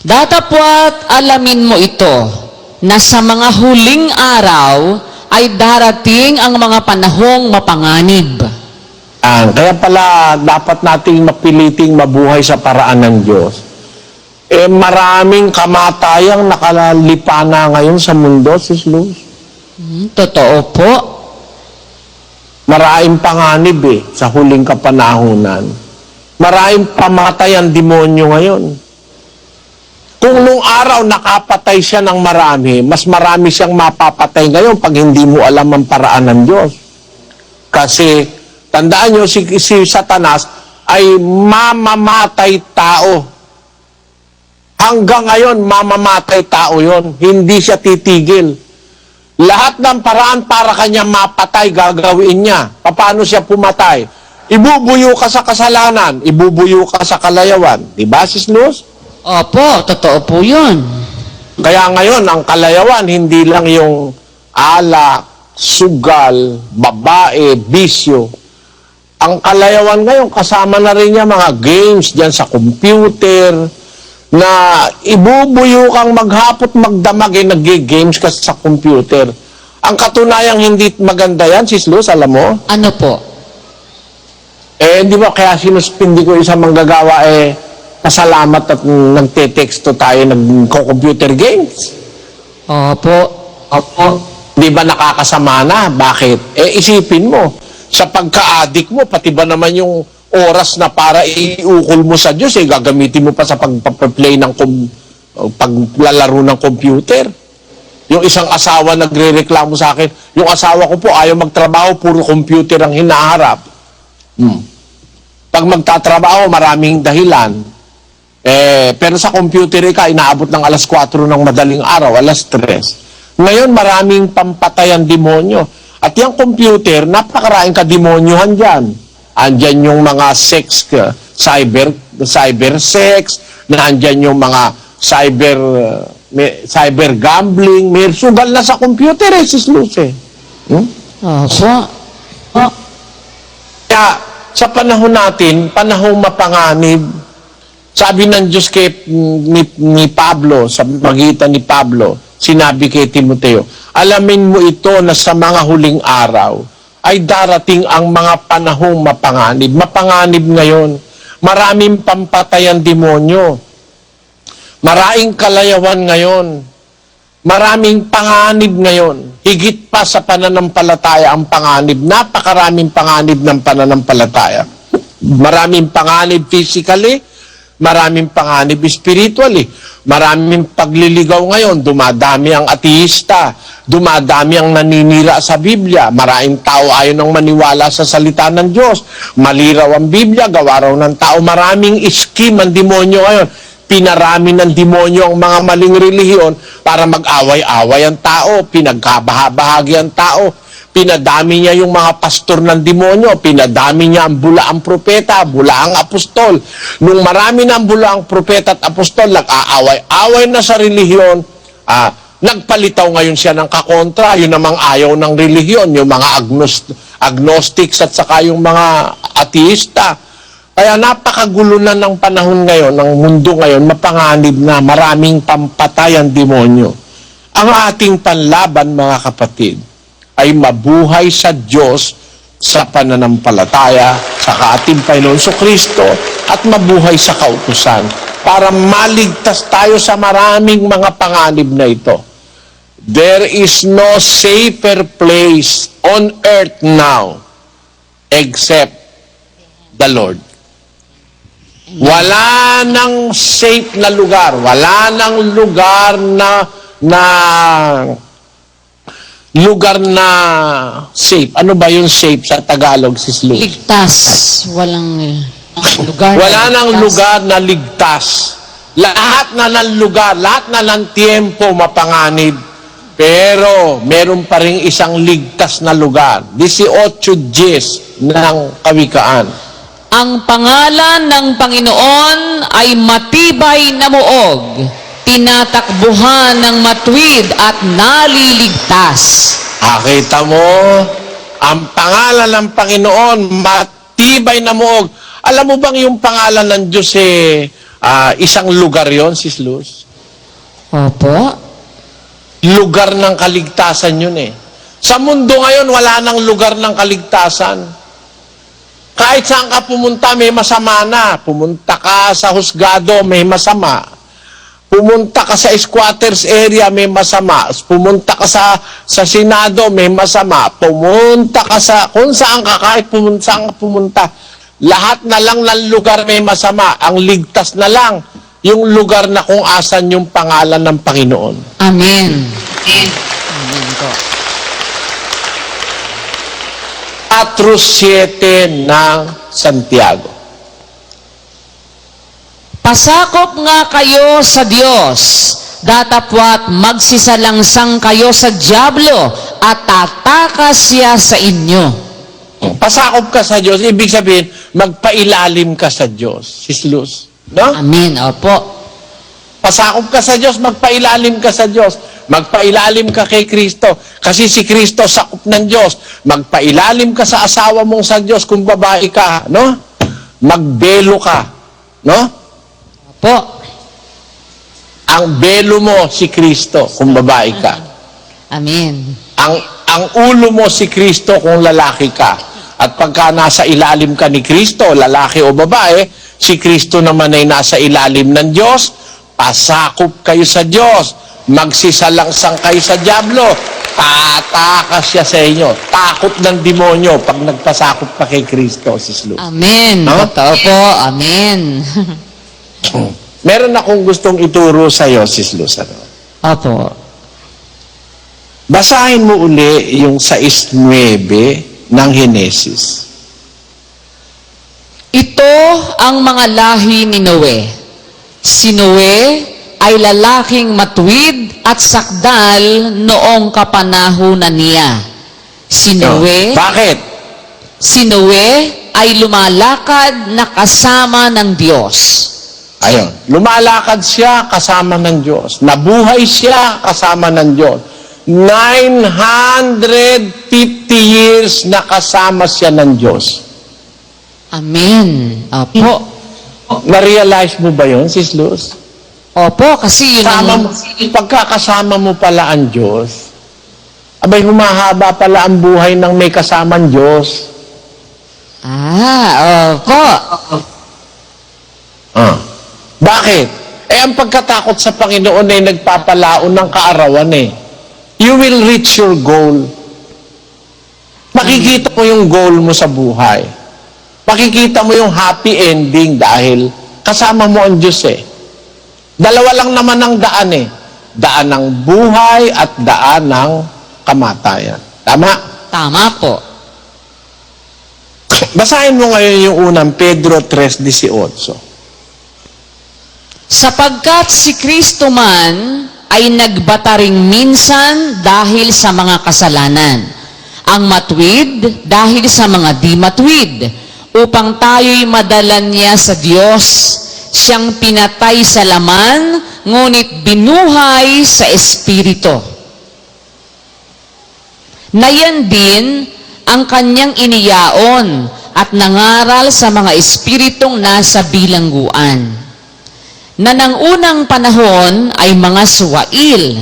Datapwat alamin mo ito, na sa mga huling araw ay darating ang mga panahong mapanganib. Ah, kaya pala dapat nating mapiliting mabuhay sa paraan ng Diyos. Eh maraming kamatayang nakalipa na ngayon sa mundo, Sis Luz. Hmm, totoo po. Maraming panganib eh, sa huling kapanahunan. Maraming pamatay ang demonyo ngayon. Kung nung araw nakapatay siya ng marami, mas marami siyang mapapatay ngayon pag hindi mo alam ang paraan ng Diyos. Kasi, tandaan nyo, si, si Satanas ay mamamatay tao. Hanggang ngayon, mamamatay tao yon. Hindi siya titigil. Lahat ng paraan para kanya mapatay, gagawin niya. Paano siya pumatay? Ibubuyo ka sa kasalanan, ibubuyo ka sa kalayawan. Di ba, Sis Luz? Opo, totoo po yun. Kaya ngayon, ang kalayawan, hindi lang yung alak, sugal, babae, bisyo. Ang kalayawan ngayon, kasama na rin niya mga games dyan sa computer, na ibubuyo kang maghapot magdamag eh, nag-games ka sa computer. Ang katunayang hindi maganda yan, Sis Luz, alam mo? Ano po? Eh, di ba kaya sinuspindi ko isang manggagawa eh, pasalamat at nagte-texto tayo, nagko-computer games. Opo. Opo. Di ba nakakasama na? Bakit? Eh, isipin mo, sa pagka-addict mo, pati ba naman yung oras na para iukol mo sa Diyos, eh, gagamitin mo pa sa pag-play ng paglalaro ng computer. Yung isang asawa nagre-reklamo sa akin, yung asawa ko po ayaw magtrabaho, puro computer ang hinaharap. Hmm. Pag magtatrabaho, maraming dahilan. Eh, pero sa computer ka, inaabot ng alas 4 ng madaling araw, alas 3. Ngayon, maraming pampatayan demonyo. At yung computer, napakaraing ka-demonyohan dyan. Andyan yung mga sex, cyber, cyber sex, nandyan yung mga cyber, uh, may- cyber gambling, may sugal na sa computer eh, sis Luce. Hmm? Opo. Oh, Kaya sa panahon natin, panahong mapanganib, sabi ng Diyos kay ni, ni Pablo, sa magitan ni Pablo, sinabi kay Timoteo, alamin mo ito na sa mga huling araw ay darating ang mga panahong mapanganib. Mapanganib ngayon. Maraming pampatayan demonyo. Maraming kalayawan ngayon. Maraming panganib ngayon. Higit pa sa pananampalataya ang panganib. Napakaraming panganib ng pananampalataya. Maraming panganib physically, maraming panganib spiritually, maraming pagliligaw ngayon, dumadami ang ateista, dumadami ang naninira sa Biblia, maraming tao ayaw nang maniwala sa salita ng Diyos, maliraw ang Biblia, gawa raw ng tao, maraming scheme ang demonyo ngayon, pinarami ng demonyo ang mga maling relihiyon para mag-away-away ang tao, pinagkabahabahagi ang tao, pinadami niya yung mga pastor ng demonyo, pinadami niya ang bula ang propeta, bula ang apostol. Nung marami na ang bula ang propeta at apostol, nag-aaway-away na sa relihiyon, ah, nagpalitaw ngayon siya ng kakontra, yun namang ayaw ng relihiyon, yung mga agnost- agnostics at saka yung mga ateista. Kaya napakagulo na ng panahon ngayon, ng mundo ngayon, mapanganib na maraming pampatay ang demonyo. Ang ating panlaban, mga kapatid, ay mabuhay sa Diyos sa pananampalataya sa ating Panginoon so Kristo at mabuhay sa kautusan para maligtas tayo sa maraming mga panganib na ito. There is no safer place on earth now except the Lord. Wala nang safe na lugar, wala nang lugar na na lugar na safe. Ano ba yung safe sa Tagalog, Sis Luz? ligtas. Walang eh, lugar. na Wala nang ligtas. lugar na ligtas. Lahat na ng lugar, lahat na ng tiempo mapanganib. Pero meron pa rin isang ligtas na lugar. 18 Gs ng kawikaan. Ang pangalan ng Panginoon ay matibay na muog, tinatakbuhan ng matwid at naliligtas. Akita mo, ang pangalan ng Panginoon, matibay na muog. Alam mo bang yung pangalan ng Diyos eh, ah, isang lugar yon Sis Luz. Opo. Lugar ng kaligtasan yun eh. Sa mundo ngayon, wala nang lugar ng kaligtasan. Kahit saan ka pumunta, may masama na. Pumunta ka sa husgado, may masama. Pumunta ka sa squatters area, may masama. Pumunta ka sa, sa Senado, may masama. Pumunta ka sa, kung saan ka, kahit pumunta, saan ka pumunta. Lahat na lang ng lugar may masama. Ang ligtas na lang, yung lugar na kung asan yung pangalan ng Panginoon. Amen. Amen po. Atrus 7 ng Santiago. Pasakop nga kayo sa Diyos, datapwat magsisalangsang kayo sa Diablo at tatakas siya sa inyo. Pasakop ka sa Diyos, ibig sabihin, magpailalim ka sa Diyos. Sis Luz. No? Amen. Opo. Pasakop ka sa Diyos, magpailalim ka sa Diyos. Magpailalim ka kay Kristo. Kasi si Kristo sakop ng Diyos. Magpailalim ka sa asawa mong sa Diyos kung babae ka. No? Magbelo ka. No? Opo. Ang belo mo si Kristo kung babae ka. Amen. ang ang ulo mo si Kristo kung lalaki ka. At pagka nasa ilalim ka ni Kristo, lalaki o babae, si Kristo naman ay nasa ilalim ng Diyos, pasakop kayo sa Diyos, magsisalangsang kayo sa Diablo, tatakas siya sa inyo. Takot ng demonyo pag nagpasakop pa kay Kristo, sis Luz. Amen. No? Totoo po. Amen. Meron akong gustong ituro sa iyo, sis Luz. Ano? Opo. Basahin mo uli yung 6.9 ng Henesis. Ito ang mga lahi ni Noe. Si Noe ay lalaking matuwid at sakdal noong kapanahunan niya. Si Noe, Bakit? si Noe ay lumalakad na kasama ng Diyos. Ayun. Lumalakad siya kasama ng Diyos. Nabuhay siya kasama ng Diyos. 950 years na kasama siya ng Diyos. Amen. Opo. Na-realize mo ba yun, Sis Luz? Opo, kasi yun Kasama ang... mo, pagkakasama mo pala ang Diyos, abay humahaba pala ang buhay ng may kasamang Diyos. Ah, opo. Ah. Bakit? Eh, ang pagkatakot sa Panginoon ay nagpapalaon ng kaarawan eh. You will reach your goal. Makikita mo yung goal mo sa buhay. Makikita mo yung happy ending dahil kasama mo ang Diyos eh. Dalawa lang naman ang daan eh. Daan ng buhay at daan ng kamatayan. Tama? Tama po. Basahin mo ngayon yung unang Pedro 3.18. Sapagkat si Kristo man ay nagbata ring minsan dahil sa mga kasalanan. Ang matwid dahil sa mga di matwid. Upang tayo'y madalan niya sa Diyos. Siyang pinatay sa laman, ngunit binuhay sa Espiritu. Nayan din ang kanyang iniyaon at nangaral sa mga espiritong nasa bilangguan na ng unang panahon ay mga suwail,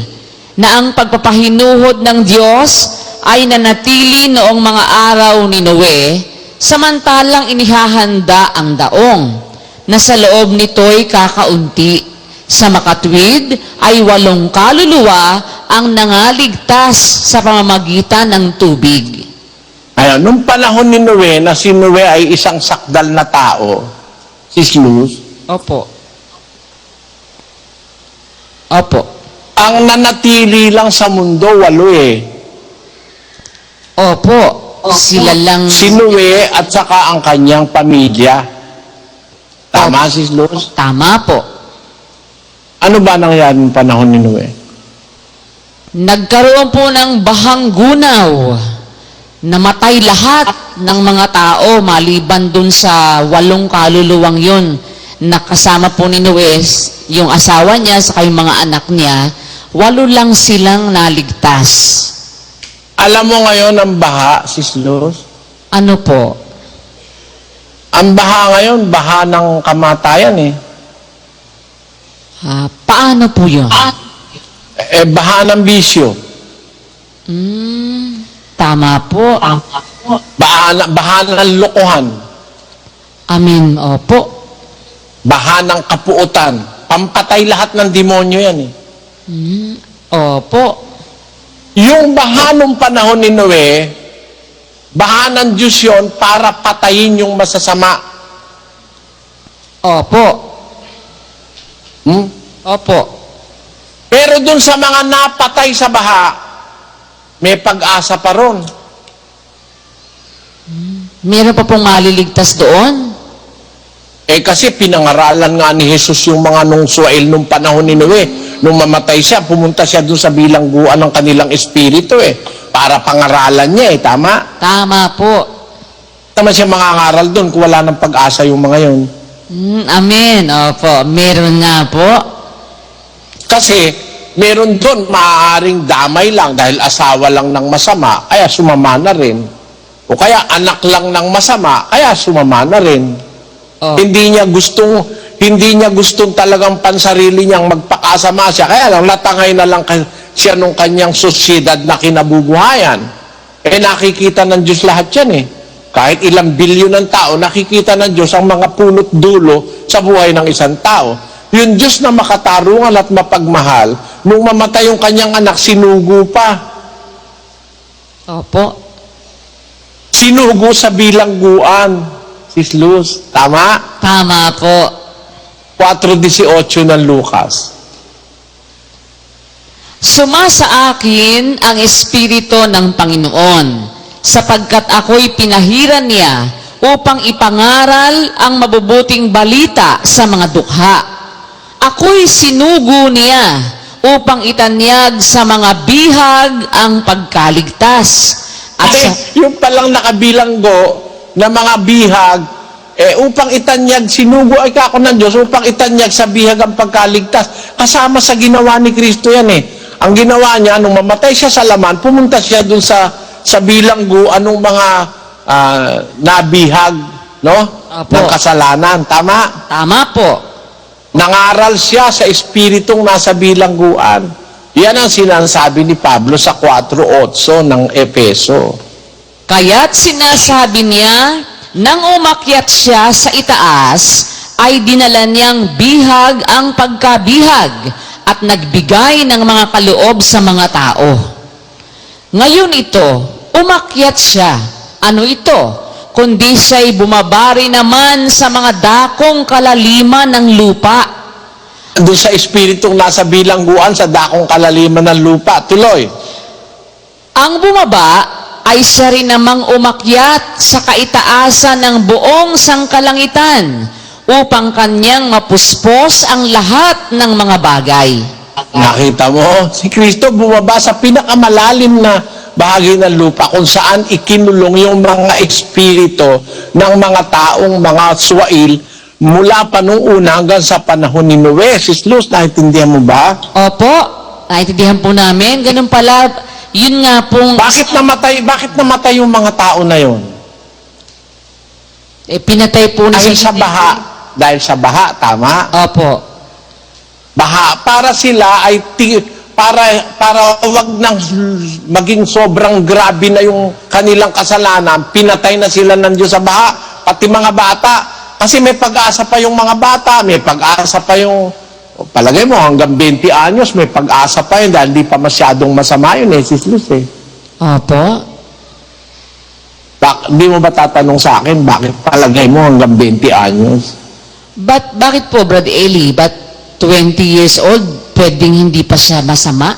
na ang pagpapahinuhod ng Diyos ay nanatili noong mga araw ni Noe, samantalang inihahanda ang daong, na sa loob nito'y kakaunti. Sa makatwid ay walong kaluluwa ang nangaligtas sa pamamagitan ng tubig. Ayun, nung panahon ni Noe, na si Noe ay isang sakdal na tao, si Luz, Opo. Opo. ang nanatili lang sa mundo, walo eh. Opo. Sila lang... Si Noe at saka ang kanyang pamilya. Tama, si Luz? Tama po. Ano ba nangyari ng panahon ni Noe? Nagkaroon po ng bahang gunaw. Namatay lahat ng mga tao maliban dun sa walong kaluluwang yun. Nakasama po ni Nuez, yung asawa niya sa yung mga anak niya, walo lang silang naligtas. Alam mo ngayon ang baha, si Luz? Ano po? Ang baha ngayon, baha ng kamatayan eh. Ah, paano po yun? Eh, baha ng bisyo. Hmm, tama po. Baha, na- baha ng lokohan. Amin, opo. Baha ng kapuutan. Pampatay lahat ng demonyo yan eh. Hmm, opo. Yung baha nung panahon ni Noe, baha ng Diyos yun para patayin yung masasama. Opo. Hmm? Opo. Pero dun sa mga napatay sa baha, may pag-asa pa ron. Meron pa pong maliligtas doon? Eh kasi pinangaralan nga ni Jesus yung mga nung suwail nung panahon ni Noe. Nung mamatay siya, pumunta siya dun sa bilangguan ng kanilang espiritu eh. Para pangaralan niya eh, tama? Tama po. Tama siya mangangaral dun kung wala ng pag-asa yung mga yun. Hmm, amen. Opo. Meron nga po. Kasi meron doon maaaring damay lang dahil asawa lang ng masama, kaya sumama na rin. O kaya anak lang ng masama, kaya sumama na rin. Oh. Hindi niya gustong hindi niya gustong talagang pansarili niyang magpakasama siya. Kaya lang natangay na lang siya nung kanyang sosyedad na kinabubuhayan. Eh nakikita ng Diyos lahat yan eh. Kahit ilang bilyon ng tao, nakikita ng Diyos ang mga punot dulo sa buhay ng isang tao. Yung Diyos na makatarungan at mapagmahal, nung mamatay yung kanyang anak, sinugo pa. Opo. Sinugo sa bilangguan. Sis Luz, tama? Tama po. 4.18 ng Lucas. Sumasa akin ang Espiritu ng Panginoon, sapagkat ako'y pinahiran niya upang ipangaral ang mabubuting balita sa mga dukha. Ako'y sinugo niya upang itanyag sa mga bihag ang pagkaligtas. At Kasi sa, yung palang nakabilanggo na mga bihag, eh, upang itanyag, sinugo ay kako ng Diyos, upang itanyag sa bihag ang pagkaligtas. Kasama sa ginawa ni Kristo yan eh. Ang ginawa niya, nung mamatay siya sa laman, pumunta siya dun sa, sa bilanggo, anong mga ah, nabihag, no? Apo. Ng kasalanan. Tama? tama po. Nangaral siya sa espiritong nasa bilangguan. Yan ang sinasabi ni Pablo sa 4.8 ng Efeso. Kaya't sinasabi niya, nang umakyat siya sa itaas, ay dinala niyang bihag ang pagkabihag at nagbigay ng mga kaloob sa mga tao. Ngayon ito, umakyat siya. Ano ito? Kundi siya'y bumabari naman sa mga dakong kalaliman ng lupa. doon sa espiritong nasa bilangguan sa dakong kalaliman ng lupa. Tuloy. Ang bumaba ay siya rin namang umakyat sa kaitaasan ng buong sangkalangitan upang kanyang mapuspos ang lahat ng mga bagay. Nakita mo, si Kristo bumaba sa pinakamalalim na bahagi ng lupa kung saan ikinulong yung mga espirito ng mga taong mga swail mula pa nung una hanggang sa panahon ni Noe. Sis Luz, naintindihan mo ba? Opo, naintindihan po namin. Ganun pala, yun nga pong Bakit namatay, bakit namatay yung mga tao na yon? eh, pinatay po na Dahil sa baha. Dahil sa baha, tama? Opo. baha para sila ay ti, para para wag nang maging sobrang grabe na yung kanilang kasalanan pinatay na sila ng Diyos sa baha pati mga bata kasi may pag-asa pa yung mga bata may pag-asa pa yung palagay mo hanggang 20 anyos may pag-asa pa yun dahil di pa masyadong masama yun eh sis Luz eh Opo. Bak, di mo ba tatanong sa akin bakit palagay mo hanggang 20 anyos But, bakit po, Brad Eli? But 20 years old, pwedeng hindi pa siya masama?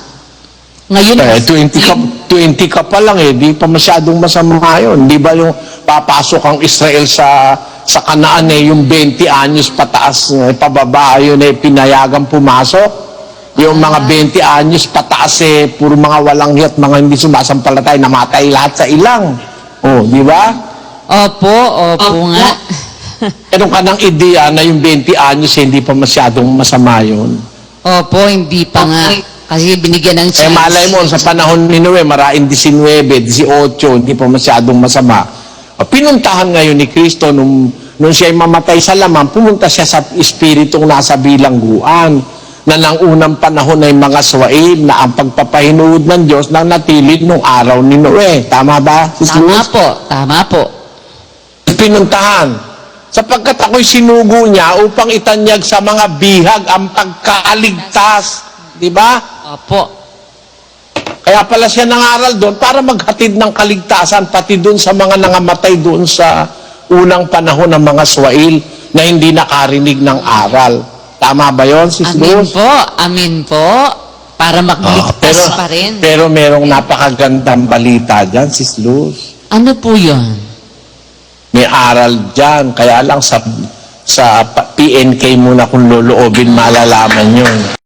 Ngayon, Eh, 20 ka, 20 ka pa lang eh, di pa masyadong masama yun. Di ba yung papasok ang Israel sa sa kanaan eh, yung 20 anyos pataas, eh, pababa, yun eh, pinayagang pumasok. Yung mga 20 anyos pataas eh, puro mga walang hiyat, mga hindi sumasampalatay, namatay lahat sa ilang. Oh, di ba? Opo, opo nga. Meron ka ng ideya na yung 20 anyos eh, hindi pa masyadong masama yun. Opo, hindi pa nga. Kasi binigyan ng Eh, chance. malay mo, sa panahon ni Noe, maraing 19, 18, hindi pa masyadong masama. O, Pinuntahan ngayon ni Kristo nung, nung siya'y mamatay sa laman, pumunta siya sa espiritong nasa bilangguan. na nang unang panahon ay mga swaib na ang pagpapahinuod ng Diyos nang natilid nung araw ni Noe. Tama ba? Sis Tama Luz? po, tama po. Pinuntahan. Sapagkat ako'y sinugo niya upang itanyag sa mga bihag ang pagkaaligtas. Di ba? Opo. Kaya pala siya nangaral doon para maghatid ng kaligtasan pati doon sa mga nangamatay doon sa unang panahon ng mga swail na hindi nakarinig ng aral. Tama ba yon, Sis Amin Luz? po, amin po. Para Ah, magligtas pa rin. pero merong napakagandang balita dyan, Sis Luz. Ano po yun? May aral dyan. Kaya lang sa, sa PNK muna kung loloobin malalaman yun.